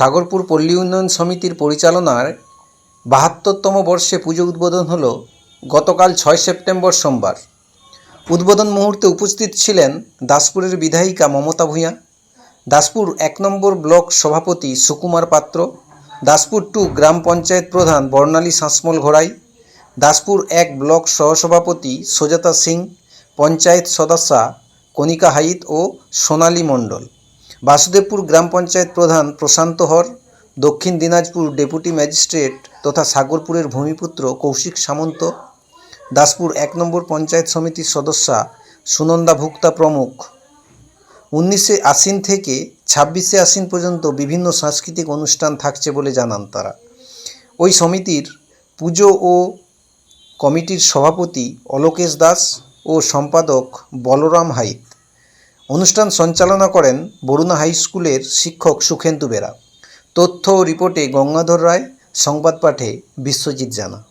সাগরপুর পল্লী উন্নয়ন সমিতির পরিচালনার বাহাত্তরতম বর্ষে পুজো উদ্বোধন হল গতকাল ছয় সেপ্টেম্বর সোমবার। উদ্বোধন মুহূর্তে উপস্থিত ছিলেন দাসপুরের বিধায়িকা মমতা ভূঁইয়া, দাসপুর এক নম্বর ব্লক সভাপতি সুকুমার পাত্র, দাসপুর টু গ্রাম পঞ্চায়েত প্রধান বর্ণালী শাসমল ঘোড়াই, দাসপুর এক ব্লক সহসভাপতি সুজাতা সিং, পঞ্চায়েত সদস্যা কণিকা হাইত ও সোনালী মণ্ডল। বাসুদেবপুর গ্রাম পঞ্চায়েত প্রধান প্রশান্ত হর, দক্ষিণ দিনাজপুর ডেপুটি ম্যাজিস্ট্রেট তথা সাগরপুরের ভূমিপুত্র কৌশিক সামন্ত, দাসপুর এক নম্বর পঞ্চায়েত সমিতির সদস্যা সুনন্দা ভুক্তা প্রমুখ। উনিশে আশ্বিন থেকে ছাব্বিশে আশ্বিন পর্যন্ত বিভিন্ন সাংস্কৃতিক অনুষ্ঠান থাকছে বলে জানান তারা। ওই সমিতির পুজো ও কমিটির সভাপতি অলোকেশ দাস ও সম্পাদক বলরাম হাইত অনুষ্ঠান সঞ্চালনা করেন বরুণা হাই স্কুলের শিক্ষক সুখেন্দু বেরা। তথ্য ও রিপোর্টে গঙ্গাধর রায়, সংবাদ পাঠে বিশ্বজিৎ জানা।